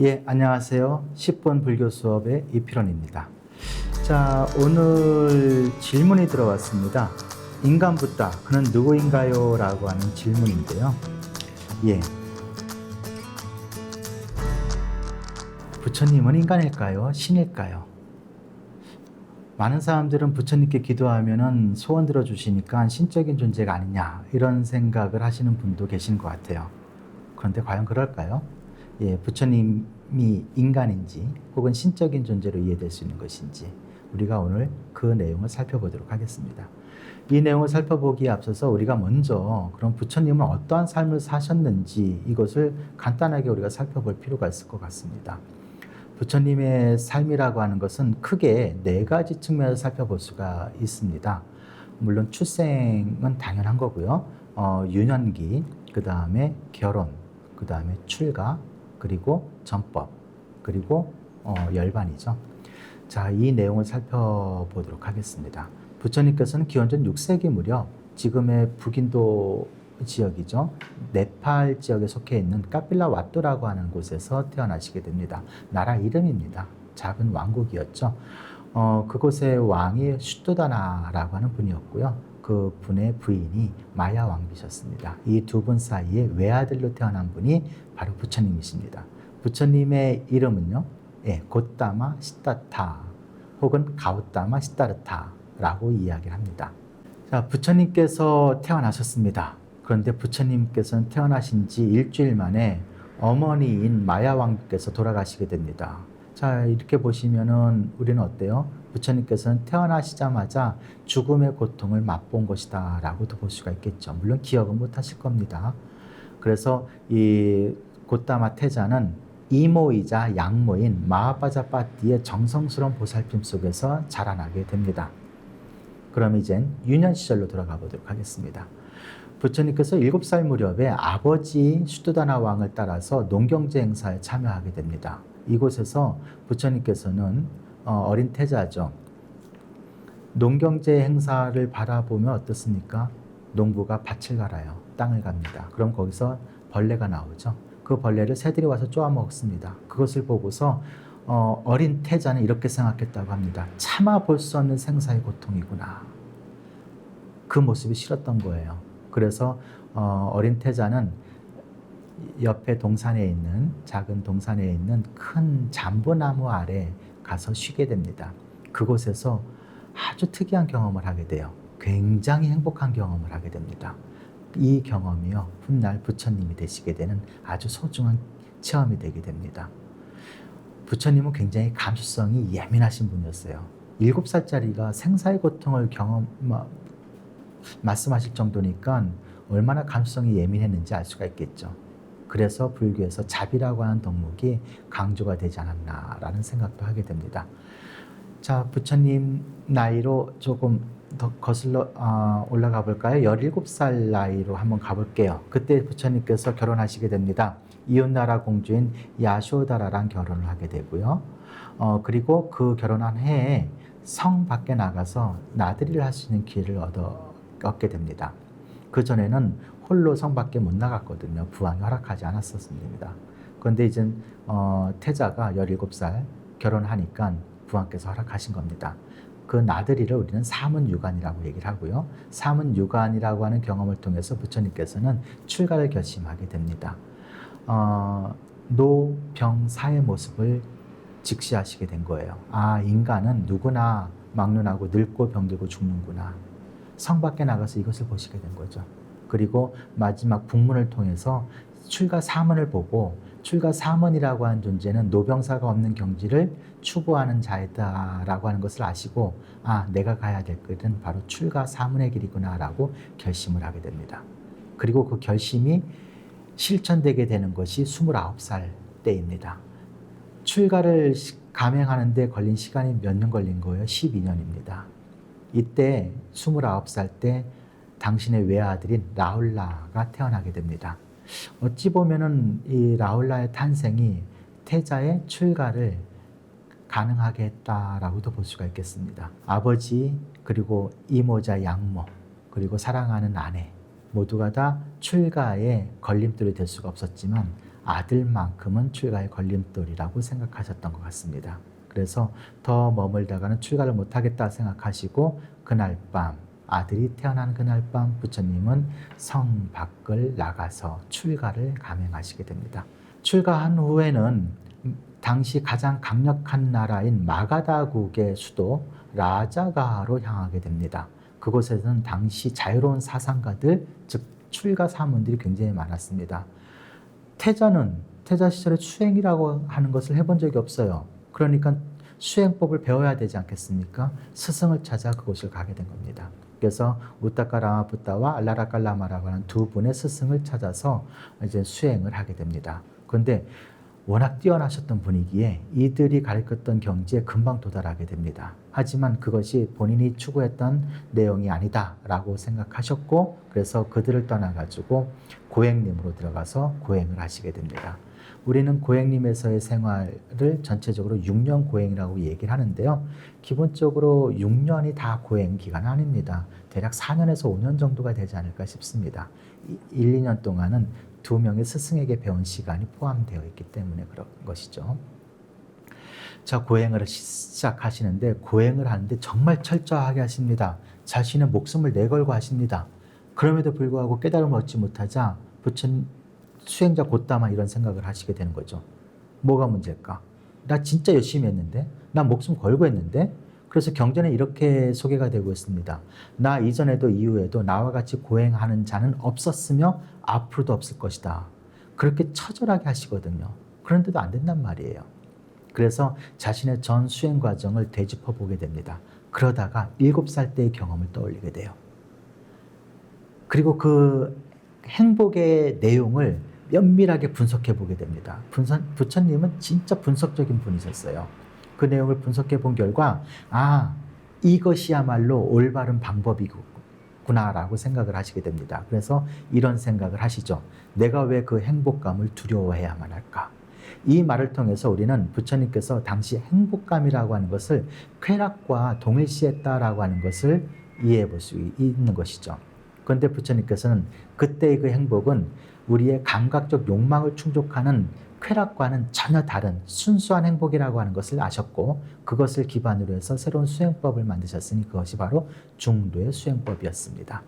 예, 안녕하세요. 10분 불교 수업의 이필원입니다. 자, 오늘 질문이 들어왔습니다. 인간 부다, 그는 누구인가요? 라고 하는 질문인데요. 예. 부처님은 인간일까요? 신일까요? 많은 사람들은 부처님께 기도하면은 소원 들어주시니까 신적인 존재가 아니냐, 이런 생각을 하시는 분도 계신 것 같아요. 그런데 과연 그럴까요? 예, 부처님이 인간인지 혹은 신적인 존재로 이해될 수 있는 것인지 우리가 오늘 그 내용을 살펴보도록 하겠습니다. 이 내용을 살펴보기에 앞서서 우리가 먼저 그럼 부처님은 어떠한 삶을 사셨는지 이것을 간단하게 우리가 살펴볼 필요가 있을 것 같습니다. 부처님의 삶이라고 하는 것은 크게 네 가지 측면에서 살펴볼 수가 있습니다. 물론 출생은 당연한 거고요. 어, 유년기, 그 다음에 결혼, 그 다음에 출가, 그리고 전법, 그리고 어, 열반이죠. 자, 이 내용을 살펴보도록 하겠습니다. 부처님께서는 기원전 6세기 무렵 지금의 북인도 지역이죠. 네팔 지역에 속해 있는 까빌라 와또라고 하는 곳에서 태어나시게 됩니다. 나라 이름입니다. 작은 왕국이었죠. 어, 그곳의 왕이 슈토다나라고 하는 분이었고요. 그 분의 부인이 마야 왕비셨습니다. 이 두 분 사이에 외아들로 태어난 분이 바로 부처님이십니다. 부처님의 이름은요, 예, 곧다마 시타타 혹은 가우다마 시타르타라고 이야기를 합니다. 자, 부처님께서 태어나셨습니다. 그런데 부처님께서는 태어나신 지 일주일 만에 어머니인 마야 왕비께서 돌아가시게 됩니다. 자, 이렇게 보시면은 우리는 어때요? 부처님께서는 태어나시자마자 죽음의 고통을 맛본 것이다 라고도 볼 수가 있겠죠. 물론 기억은 못 하실 겁니다. 그래서 이 고타마 태자는 이모이자 양모인 마하바자파티의 정성스러운 보살핌 속에서 자라나게 됩니다. 그럼 이젠 유년 시절로 돌아가 보도록 하겠습니다. 부처님께서 7살 무렵에 아버지 슈토다나 왕을 따라서 농경제 행사에 참여하게 됩니다. 이곳에서 부처님께서는 어, 어린 태자죠. 농경제 행사를 바라보면 어떻습니까? 농부가 밭을 갈아요. 땅을 갑니다. 그럼 거기서 벌레가 나오죠. 그 벌레를 새들이 와서 쪼아 먹습니다. 그것을 보고서 어, 어린 태자는 이렇게 생각했다고 합니다. 참아 볼 수 없는 생사의 고통이구나. 그 모습이 싫었던 거예요. 그래서 어, 어린 태자는 옆에 동산에 있는 작은 동산에 있는 큰 잠부나무 아래 가서 쉬게 됩니다. 그곳에서 아주 특이한 경험을 하게 돼요. 굉장히 행복한 경험을 하게 됩니다. 이 경험이요, 훗날 부처님이 되시게 되는 아주 소중한 체험이 되게 됩니다. 부처님은 굉장히 감수성이 예민하신 분이었어요. 일곱 살짜리가 생사의 고통을 경험, 뭐, 말씀하실 정도니까 얼마나 감수성이 예민했는지 알 수가 있겠죠. 그래서 불교에서 잡이라고 하는 덕목이 강조가 되지 않았나라는 생각도 하게 됩니다. 자, 부처님 나이로 조금 더 거슬러 어, 올라가 볼까요? 17살 나이로 한번 가볼게요. 그때 부처님께서 결혼하시게 됩니다. 이웃나라 공주인 야쇼다라랑 결혼을 하게 되고요. 어, 그리고 그 결혼한 해에 성 밖에 나가서 나들이를 할 수 있는 기회를 얻어, 얻게 됩니다. 그 전에는 홀로 성 밖에 못 나갔거든요. 부왕이 허락하지 않았었습니다. 그런데 이제 어, 태자가 17살 결혼하니까 부왕께서 허락하신 겁니다. 그 나들이를 우리는 사문유관이라고 얘기를 하고요. 사문유관이라고 하는 경험을 통해서 부처님께서는 출가를 결심하게 됩니다. 어, 노, 병, 사의 모습을 직시하시게 된 거예요. 아, 인간은 누구나 막론하고 늙고 병들고 죽는구나. 성 밖에 나가서 이것을 보시게 된 거죠. 그리고 마지막 북문을 통해서 출가 사문을 보고 출가 사문이라고 하는 존재는 노병사가 없는 경지를 추구하는 자이다라고 하는 것을 아시고 아 내가 가야 될 길은 바로 출가 사문의 길이구나라고 결심을 하게 됩니다. 그리고 그 결심이 실천되게 되는 것이 29살 때입니다. 출가를 감행하는데 걸린 시간이 몇 년 걸린 거예요? 12년입니다. 이때 29살 때 당신의 외아들인 라울라가 태어나게 됩니다. 어찌 보면은 이 라울라의 탄생이 태자의 출가를 가능하게 했다라고도 볼 수가 있겠습니다. 아버지 그리고 이모자 양모 그리고 사랑하는 아내 모두가 다 출가에 걸림돌이 될 수가 없었지만 아들만큼은 출가의 걸림돌이라고 생각하셨던 것 같습니다. 그래서 더 머물다가는 출가를 못하겠다 생각하시고 그날 밤 아들이 태어난 그날 밤 부처님은 성 밖을 나가서 출가를 감행하시게 됩니다. 출가한 후에는 당시 가장 강력한 나라인 마가다국의 수도 라자가로 향하게 됩니다. 그곳에서는 당시 자유로운 사상가들, 즉 출가 사문들이 굉장히 많았습니다. 태자는 태자 시절에 수행이라고 하는 것을 해본 적이 없어요. 그러니까 수행법을 배워야 되지 않겠습니까? 스승을 찾아 그곳을 가게 된 겁니다. 그래서 우타카라마 부타와 알라라칼라마라고 하는 두 분의 스승을 찾아서 이제 수행을 하게 됩니다. 그런데 워낙 뛰어나셨던 분이기에 이들이 가르쳤던 경지에 금방 도달하게 됩니다. 하지만 그것이 본인이 추구했던 내용이 아니다라고 생각하셨고 그래서 그들을 떠나가지고 고행님으로 들어가서 고행을 하시게 됩니다. 우리는 고행님에서의 생활을 전체적으로 6년 고행이라고 얘기를 하는데요. 기본적으로 6년이 다 고행 기간 아닙니다. 대략 4년에서 5년 정도가 되지 않을까 싶습니다. 1, 2년 동안은 두 명의 스승에게 배운 시간이 포함되어 있기 때문에 그런 것이죠. 자, 고행을 시작하시는데 고행을 하는데 정말 철저하게 하십니다. 자신의 목숨을 내걸고 하십니다. 그럼에도 불구하고 깨달음을 얻지 못하자 부처님 수행자 곧다마 이런 생각을 하시게 되는 거죠. 뭐가 문제일까? 나 진짜 열심히 했는데, 나 목숨 걸고 했는데, 그래서 경전에 이렇게 소개가 되고 있습니다. 나 이전에도 이후에도 나와 같이 고행하는 자는 없었으며 앞으로도 없을 것이다. 그렇게 처절하게 하시거든요. 그런데도 안 된단 말이에요. 그래서 자신의 전 수행 과정을 되짚어 보게 됩니다. 그러다가 일곱 살 때의 경험을 떠올리게 돼요. 그리고 그 행복의 내용을 면밀하게 분석해 보게 됩니다. 분선, 부처님은 진짜 분석적인 분이셨어요. 그 내용을 분석해 본 결과, 아, 이것이야말로 올바른 방법이구나라고 생각을 하시게 됩니다. 그래서 이런 생각을 하시죠. 내가 왜 그 행복감을 두려워해야만 할까? 이 말을 통해서 우리는 부처님께서 당시 행복감이라고 하는 것을 쾌락과 동일시했다라고 하는 것을 이해해 볼 수 있는 것이죠. 그런데 부처님께서는 그때의 그 행복은 우리의 감각적 욕망을 충족하는 쾌락과는 전혀 다른 순수한 행복이라고 하는 것을 아셨고 그것을 기반으로 해서 새로운 수행법을 만드셨으니 그것이 바로 중도의 수행법이었습니다.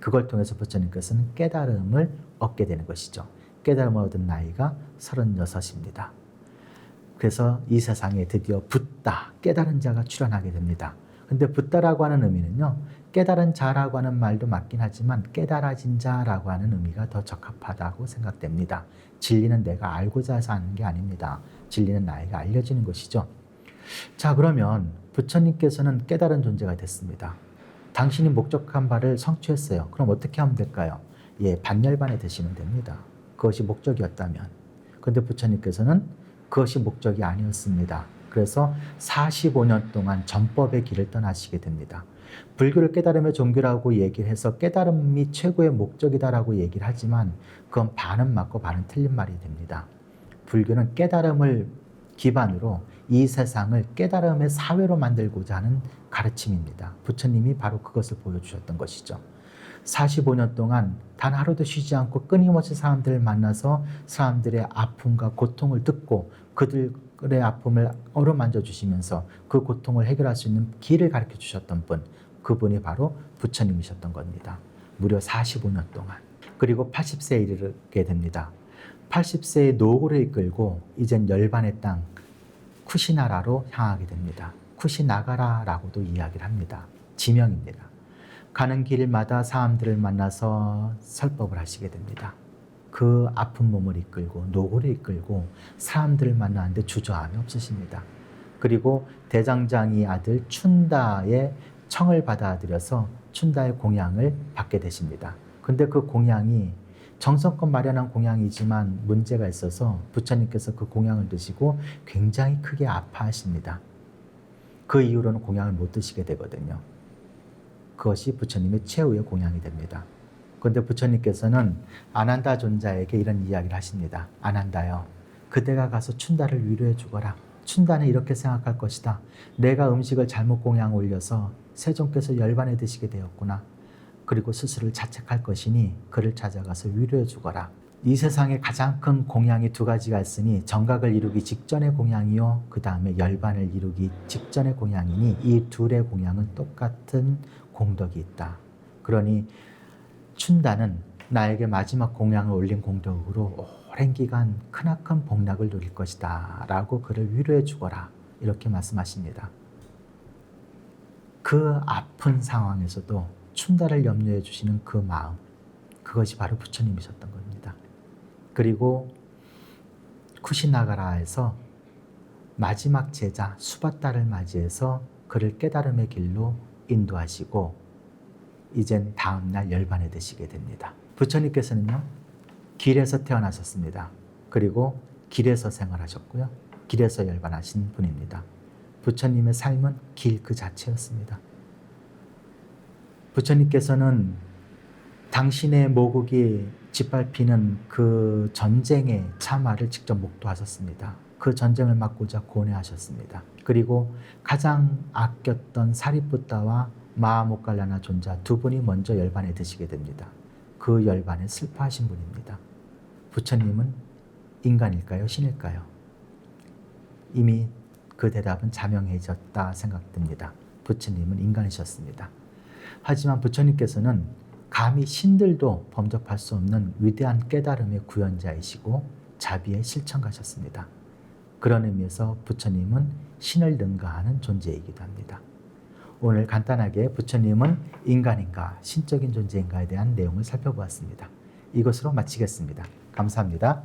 그걸 통해서 부처님께서는 깨달음을 얻게 되는 것이죠. 깨달음을 얻은 나이가 36입니다. 그래서 이 세상에 드디어 붓다, 깨달은 자가 출현하게 됩니다. 근데 붓다라고 하는 의미는요, 깨달은 자라고 하는 말도 맞긴 하지만 깨달아진 자라고 하는 의미가 더 적합하다고 생각됩니다. 진리는 내가 알고자 해서 아는 게 아닙니다. 진리는 나에게 알려지는 것이죠. 자, 그러면 부처님께서는 깨달은 존재가 됐습니다. 당신이 목적한 바를 성취했어요. 그럼 어떻게 하면 될까요? 예, 반열반에 드시면 됩니다. 그것이 목적이었다면. 그런데 부처님께서는 그것이 목적이 아니었습니다. 그래서 45년 동안 전법의 길을 떠나시게 됩니다. 불교를 깨달음의 종교라고 얘기를 해서 깨달음이 최고의 목적이다라고 얘기를 하지만 그건 반은 맞고 반은 틀린 말이 됩니다. 불교는 깨달음을 기반으로 이 세상을 깨달음의 사회로 만들고자 하는 가르침입니다. 부처님이 바로 그것을 보여주셨던 것이죠. 45년 동안 단 하루도 쉬지 않고 끊임없이 사람들을 만나서 사람들의 아픔과 고통을 듣고 그들 의 아픔을 어루만져 주시면서 그 고통을 해결할 수 있는 길을 가르쳐 주셨던 분, 그분이 바로 부처님이셨던 겁니다. 무려 45년 동안. 그리고 80세에 이르게 됩니다. 80세의 노고를 이끌고 이젠 열반의 땅 쿠시나라로 향하게 됩니다. 쿠시나가라라고도 이야기를 합니다. 지명입니다. 가는 길마다 사람들을 만나서 설법을 하시게 됩니다. 그 아픈 몸을 이끌고 노고를 이끌고 사람들을 만나는데 주저함이 없으십니다. 그리고 대장장이 아들 춘다의 청을 받아들여서 춘다의 공양을 받게 되십니다. 근데 그 공양이 정성껏 마련한 공양이지만 문제가 있어서 부처님께서 그 공양을 드시고 굉장히 크게 아파하십니다. 그 이후로는 공양을 못 드시게 되거든요. 그것이 부처님의 최후의 공양이 됩니다. 그런데 부처님께서는 아난다 존자에게 이런 이야기를 하십니다. 아난다요. 그대가 가서 춘다를 위로해 주거라. 춘다는 이렇게 생각할 것이다. 내가 음식을 잘못 공양 올려서 세종께서 열반에 드시게 되었구나. 그리고 스스로를 자책할 것이니 그를 찾아가서 위로해 주거라. 이 세상에 가장 큰 공양이 두 가지가 있으니 정각을 이루기 직전의 공양이요 그 다음에 열반을 이루기 직전의 공양이니 이 둘의 공양은 똑같은 공덕이 있다. 그러니 춘다는 나에게 마지막 공양을 올린 공덕으로 오랜 기간 크나큰 복락을 누릴 것이다 라고 그를 위로해 주거라 이렇게 말씀하십니다. 그 아픈 상황에서도 춘다를 염려해 주시는 그 마음 그것이 바로 부처님이셨던 겁니다. 그리고 쿠시나가라에서 마지막 제자 수바타를 맞이해서 그를 깨달음의 길로 인도하시고 이젠 다음날 열반에 드시게 됩니다. 부처님께서는요 길에서 태어나셨습니다. 그리고 길에서 생활하셨고요. 길에서 열반하신 분입니다. 부처님의 삶은 길 그 자체였습니다. 부처님께서는 당신의 모국이 짓밟히는 그 전쟁의 참화를 직접 목도하셨습니다. 그 전쟁을 막고자 고뇌하셨습니다. 그리고 가장 아꼈던 사리푸타와 마하모칼라나 존자 두 분이 먼저 열반에 드시게 됩니다. 그 열반에 슬퍼하신 분입니다. 부처님은 인간일까요? 신일까요? 이미 그 대답은 자명해졌다 생각됩니다. 부처님은 인간이셨습니다. 하지만 부처님께서는 감히 신들도 범접할 수 없는 위대한 깨달음의 구현자이시고 자비의 실천가셨습니다. 그런 의미에서 부처님은 신을 능가하는 존재이기도 합니다. 오늘 간단하게 부처님은 인간인가 신적인 존재인가에 대한 내용을 살펴보았습니다. 이것으로 마치겠습니다. 감사합니다.